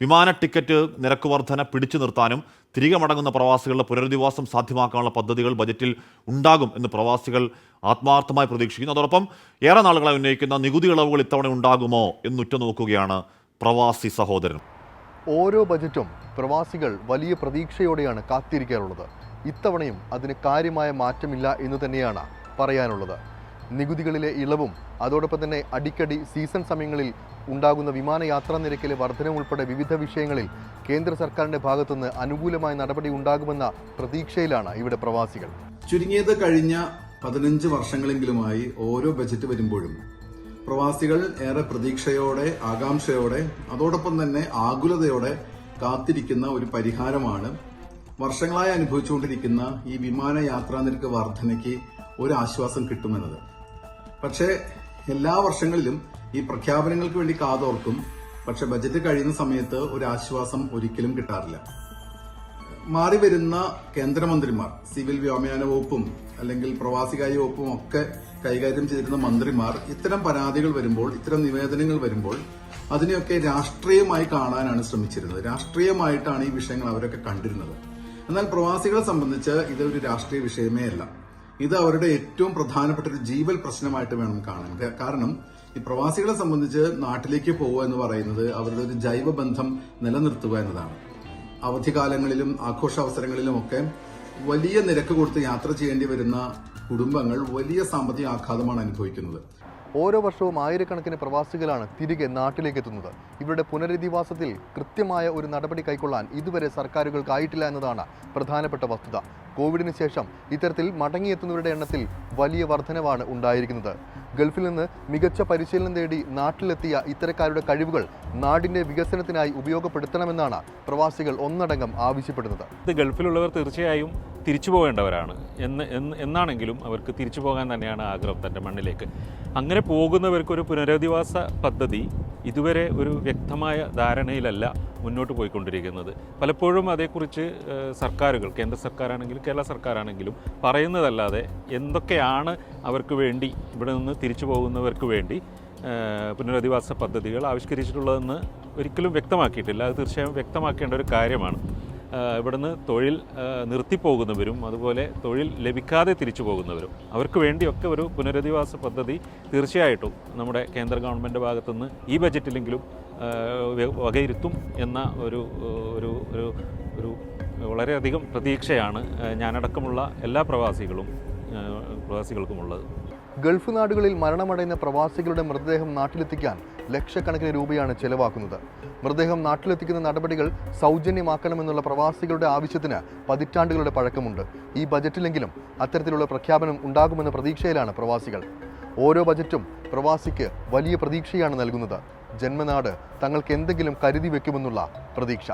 വിമാന ടിക്കറ്റ് നിരക്ക് വർധന പിടിച്ചു നിർത്താനും തിരികെ മടങ്ങുന്ന പ്രവാസികളുടെ പുനരധിവാസം സാധ്യമാക്കാനുള്ള പദ്ധതികൾ ബജറ്റിൽ ഉണ്ടാകും എന്ന് പ്രവാസികൾ ആത്മാർത്ഥമായി പ്രതീക്ഷിക്കുന്നു. അതോടൊപ്പം ഏറെ നാളുകളായി ഉന്നയിക്കുന്ന നികുതി ഇളവുകൾ ഇത്തവണ ഉണ്ടാകുമോ എന്ന് ഉറ്റുനോക്കുകയാണ് പ്രവാസി സഹോദരൻ. ഓരോ ബജറ്റും പ്രവാസികൾ വലിയ പ്രതീക്ഷയോടെയാണ് കാത്തിരിക്കാറുള്ളത്. ഇത്തവണയും അതിന് കാര്യമായ മാറ്റമില്ല എന്ന് തന്നെയാണ് പറയാനുള്ളത്. നികുതികളിലെ ഇളവും അതോടൊപ്പം തന്നെ അടിക്കടി സീസൺ സമയങ്ങളിൽ ഉണ്ടാകുന്ന വിമാനയാത്രാ നിരക്കിലെ വർധനം ഉൾപ്പെടെ വിവിധ വിഷയങ്ങളിൽ കേന്ദ്ര സർക്കാരിന്റെ ഭാഗത്തുനിന്ന് അനുകൂലമായ നടപടി ഉണ്ടാകുമെന്ന പ്രതീക്ഷയിലാണ് ഇവിടെ പ്രവാസികൾ. ചുരുങ്ങിയത് കഴിഞ്ഞ പതിനഞ്ച് വർഷങ്ങളെങ്കിലുമായി ഓരോ ബജറ്റ് വരുമ്പോഴും പ്രവാസികൾ ഏറെ പ്രതീക്ഷയോടെ ആകാംക്ഷയോടെ അതോടൊപ്പം തന്നെ ആകുലതയോടെ കാത്തിരിക്കുന്ന ഒരു പരിഹാരമാണ് വർഷങ്ങളായി അനുഭവിച്ചുകൊണ്ടിരിക്കുന്ന ഈ വിമാന യാത്രാ നിരക്ക് വർധനയ്ക്ക് ഒരു ആശ്വാസം കിട്ടുമെന്നത്. പക്ഷേ എല്ലാ വർഷങ്ങളിലും ഈ പ്രഖ്യാപനങ്ങൾക്ക് വേണ്ടി കാതോർക്കും. പക്ഷെ ബജറ്റ് കഴിയുന്ന സമയത്ത് ഒരു ആശ്വാസം ഒരിക്കലും കിട്ടാറില്ല. മാറി വരുന്ന കേന്ദ്രമന്ത്രിമാർ സിവിൽ വ്യോമയാന വകുപ്പും അല്ലെങ്കിൽ പ്രവാസികാര്യ വകുപ്പും ഒക്കെ കൈകാര്യം ചെയ്തിരുന്ന മന്ത്രിമാർ ഇത്തരം പരാതികൾ വരുമ്പോൾ ഇത്തരം നിവേദനങ്ങൾ വരുമ്പോൾ അതിനെയൊക്കെ രാഷ്ട്രീയമായി കാണാനാണ് ശ്രമിച്ചിരുന്നത്. രാഷ്ട്രീയമായിട്ടാണ് ഈ വിഷയങ്ങൾ അവരൊക്കെ കണ്ടിരുന്നത്. എന്നാൽ പ്രവാസികളെ സംബന്ധിച്ച് ഇതൊരു രാഷ്ട്രീയ വിഷയമേ അല്ല. ഇത് അവരുടെ ഏറ്റവും പ്രധാനപ്പെട്ട ഒരു ജീവൽ പ്രശ്നമായിട്ട് വേണം കാണാൻ. കാരണം ഈ പ്രവാസികളെ സംബന്ധിച്ച് നാട്ടിലേക്ക് പോവുക എന്ന് പറയുന്നത് അവരുടെ ഒരു ജൈവ ബന്ധം നിലനിർത്തുക എന്നതാണ്. അവധികാലങ്ങളിലും ആഘോഷാവസരങ്ങളിലും ഒക്കെ വലിയ നിരക്ക് കൊടുത്ത് യാത്ര ചെയ്യേണ്ടി വരുന്ന കുടുംബങ്ങൾ വലിയ സാമ്പത്തിക ആഘാതമാണ് അനുഭവിക്കുന്നത്. ഓരോ വർഷവും ആയിരക്കണക്കിന് പ്രവാസികളാണ് തിരികെ നാട്ടിലേക്ക് എത്തുന്നത് ഇവരുടെ പുനരധിവാസത്തിൽ കൃത്യമായ ഒരു നടപടി കൈക്കൊള്ളാൻ ഇതുവരെ സർക്കാരുകൾക്കായിട്ടില്ല എന്നതാണ് പ്രധാനപ്പെട്ട വസ്തുത. കോവിഡിന് ശേഷം ഇത്തരത്തിൽ മടങ്ങിയെത്തുന്നവരുടെ എണ്ണത്തിൽ വലിയ വർധനവാണ് ഉണ്ടായിരിക്കുന്നത്. ഗൾഫിൽ നിന്ന് മികച്ച പരിശീലനം തേടി നാട്ടിലെത്തിയ ഇത്തരക്കാരുടെ കഴിവുകൾ നാടിന്റെ വികസനത്തിനായി ഉപയോഗപ്പെടുത്തണമെന്നാണ് പ്രവാസികൾ ഒന്നടങ്കം ആവശ്യപ്പെടുന്നത്. ഇത് ഗൾഫിലുള്ളവർ തീർച്ചയായും തിരിച്ചു പോകേണ്ടവരാണ്. എന്ന് എന്ന് എന്നാണെങ്കിലും അവർക്ക് തിരിച്ചു പോകാൻ തന്നെയാണ് ആഗ്രഹം തന്റെ മണ്ണിലേക്ക്. അങ്ങനെ പോകുന്നവർക്കൊരു പുനരധിവാസ പദ്ധതി ഇതുവരെ ഒരു വ്യക്തമായ ധാരണയിലല്ല മുന്നോട്ട് പോയിക്കൊണ്ടിരിക്കുന്നത്. പലപ്പോഴും അതേക്കുറിച്ച് സർക്കാരുകൾ കേന്ദ്ര സർക്കാരാണെങ്കിലും കേരള സർക്കാരാണെങ്കിലും പറയുന്നതല്ലാതെ എന്തൊക്കെയാണ് അവർക്ക് വേണ്ടി ഇവിടെ നിന്ന് തിരിച്ചു പോകുന്നവർക്ക് വേണ്ടി പുനരധിവാസ പദ്ധതികൾ ആവിഷ്കരിച്ചിട്ടുള്ളതെന്ന് ഒരിക്കലും വ്യക്തമാക്കിയിട്ടില്ല. അത് തീർച്ചയായും വ്യക്തമാക്കേണ്ട ഒരു കാര്യമാണ്. ഇവിടുന്ന് തൊഴിൽ നിർത്തിപ്പോകുന്നവരും അതുപോലെ തൊഴിൽ ലഭിക്കാതെ തിരിച്ചു പോകുന്നവരും അവർക്ക് വേണ്ടിയൊക്കെ ഒരു പുനരധിവാസ പദ്ധതി തീർച്ചയായിട്ടും നമ്മുടെ കേന്ദ്ര ഗവൺമെന്റ് ഭാഗത്തുനിന്ന് ഈ ബജറ്റിലെങ്കിലും വകയിരുത്തും എന്ന ഒരു ഒരു ഒരു ഒരു വളരെയധികം പ്രതീക്ഷയാണ് ഞാനടക്കമുള്ള എല്ലാ പ്രവാസികളും പ്രവാസികൾക്കുമുള്ളത്. ഗൾഫ് നാടുകളിൽ മരണമടയുന്ന പ്രവാസികളുടെ മൃതദേഹം നാട്ടിലെത്തിക്കാൻ ലക്ഷക്കണക്കിന് രൂപയാണ് ചെലവാക്കുന്നത്. മൃതദേഹം നാട്ടിലെത്തിക്കുന്ന നടപടികൾ സൗജന്യമാക്കണമെന്നുള്ള പ്രവാസികളുടെ ആവശ്യത്തിന് പതിറ്റാണ്ടുകളുടെ പഴക്കമുണ്ട്. ഈ ബജറ്റിലെങ്കിലും അത്തരത്തിലുള്ള പ്രഖ്യാപനം ഉണ്ടാകുമെന്ന പ്രതീക്ഷയിലാണ് പ്രവാസികൾ. ഓരോ ബജറ്റും പ്രവാസിക്ക് വലിയ പ്രതീക്ഷയാണ് നൽകുന്നത്. ജന്മനാട് തങ്ങൾക്ക് എന്തെങ്കിലും കരുതി വെക്കുമെന്നുള്ള പ്രതീക്ഷ.